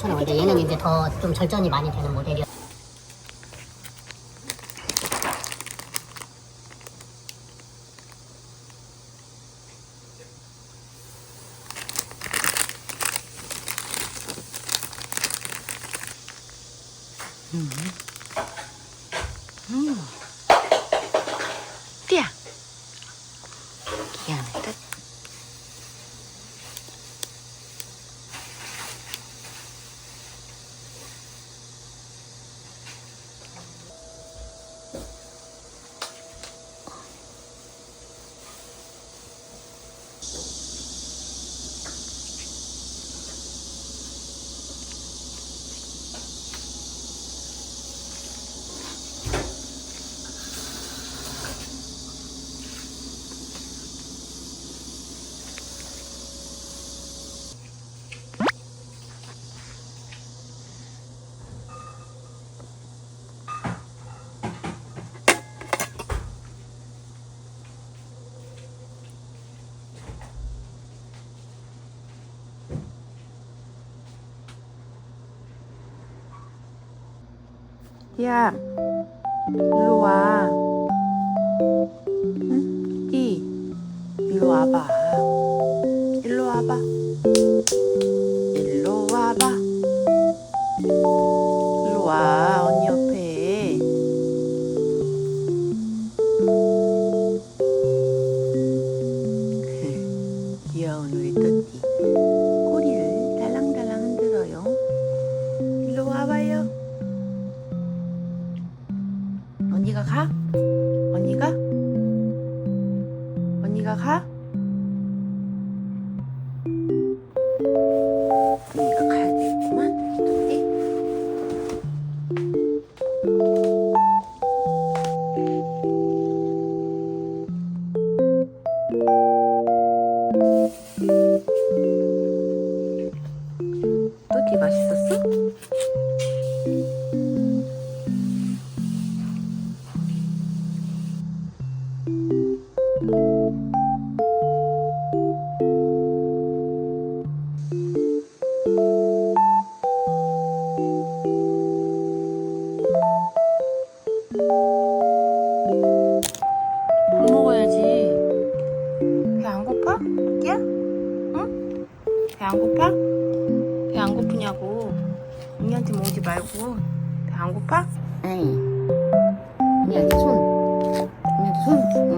3,000원 근데 얘는 이제 더 좀 절전이 많이 되는 모델이요. ย่างบิลวาอืมอีบิวาบา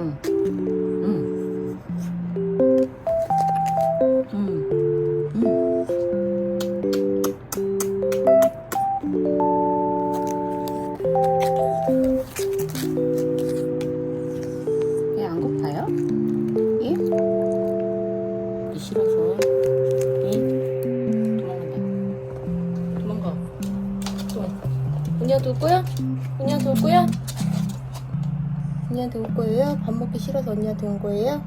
Hum. 전이된 거예요?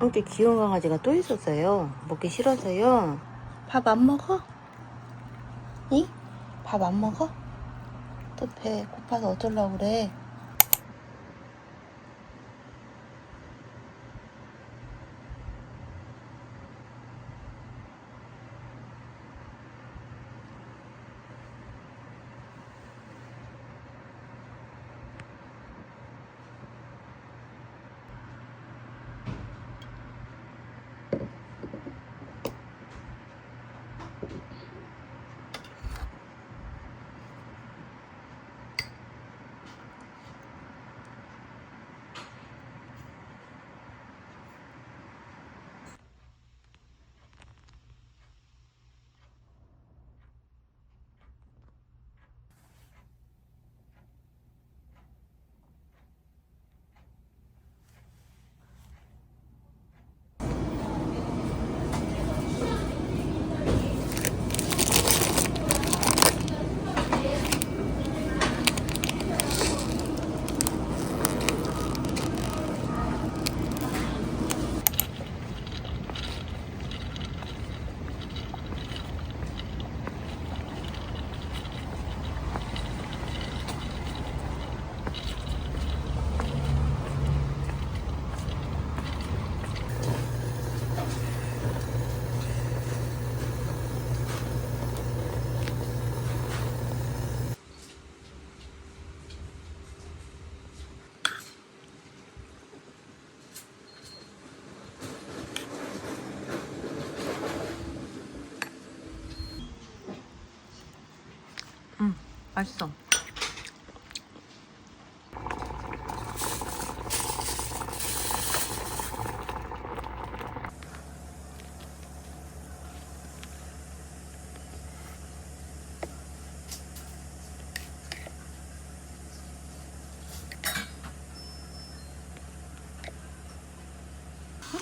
이렇게 귀여운 강아지가 또 있었어요. 먹기 싫어서요. 밥 안 먹어? 이? 밥 안 먹어? 또 배 고파서 어쩌려고 그래. 맛있어.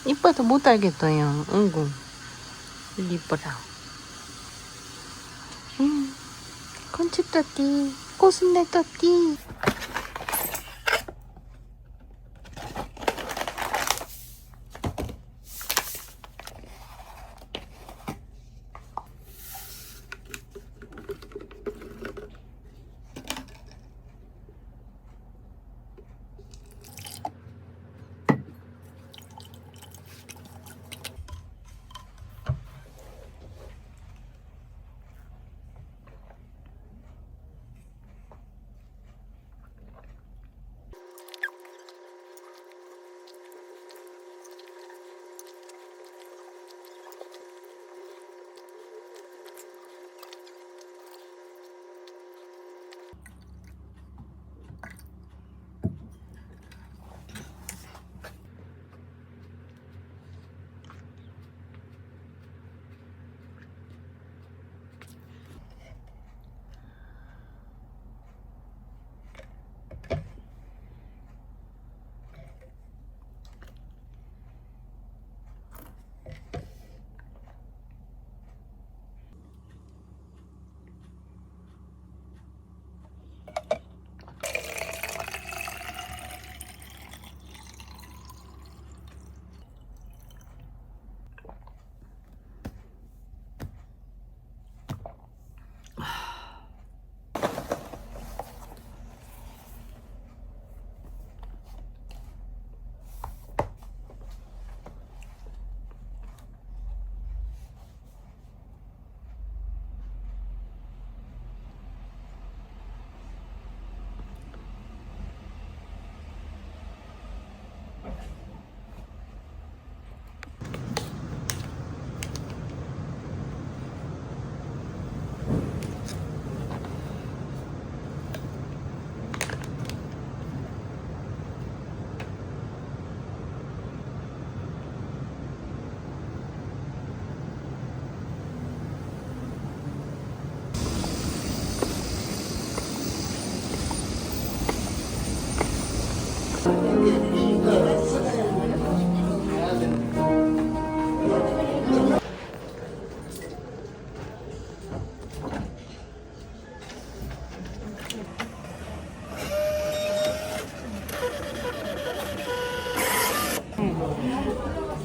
이뻐서 못 알겠어요. 응구. 이뻐라. 건축 떴디, 꽃순내 떴디.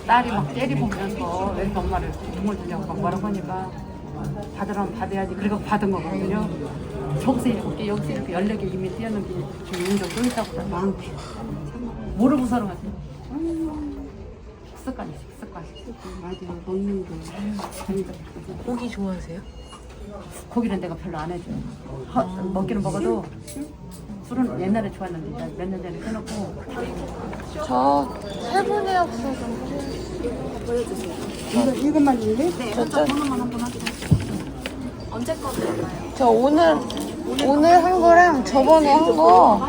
딸이 막 때리보면서 왜 엄마를 정을 주냐고 막 뭐라고 하니까 받으라면 받아야지. 그리고 받은 거거든요 저기서 일곱 개 여기서 이렇게 열네 개 이미 게 지금 인정 또 있다고 많대 모르고서는 하지 음, 습관이 습관. 맞아 먹는 거 고기 좋아하세요? 고기는 내가 별로 안 해줘요. 허, 먹기는 먹어도 술은 옛날에 좋아했는데 몇 년 전에 끊었고. 저 세 분의 약속 좀 이거 이것만 있는데? 네, 저, 번호만 한번 하세요. 저 오늘 오늘 한 거랑 저번에 한거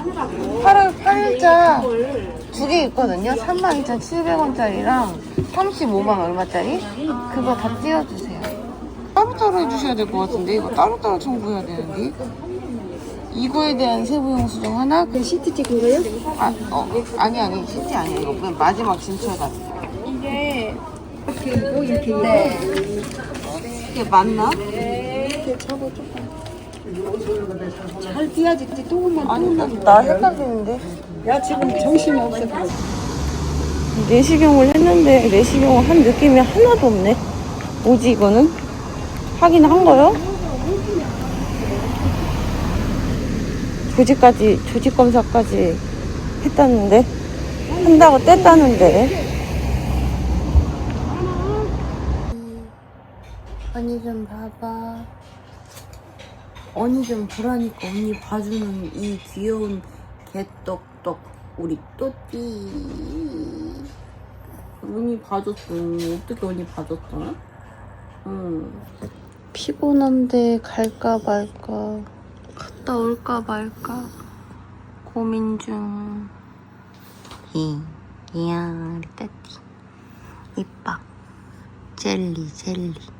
8월 8일자 두 개 있거든요. 32,700원짜리랑 35만 얼마짜리? 그거 다 띄워주세요. 따로따로 해주셔야 될 것 같은데 이거 따로따로 청구해야 되는데 이거에 대한 세부 영수증 하나 그 시트 찍은 거요? 아, 어, 아니 아니 시트 아니에요. 이거 그냥 마지막 진출가지고 이게 이렇게 이렇게 네. 이게 맞나? 잘 띄야지 조금만 아니 나, 나 헷갈리는데? 야 지금 정신이 없어 내시경을 했는데 내시경을 한 느낌이 하나도 없네. 뭐지 이거는? 하긴 한 거요? 조직까지 조직 검사까지 했다는데? 한다고 뗐다는데? 언니 좀 봐봐 언니 좀 보라니까 언니 봐주는 이 귀여운 개떡떡 우리 또띠 언니 봐줬어 어떻게 언니 봐줬어? 응 피곤한데 갈까 말까 갔다 올까 말까 고민 중. 이, 이야, 우리 따띠. 이뻐. 젤리, 젤리.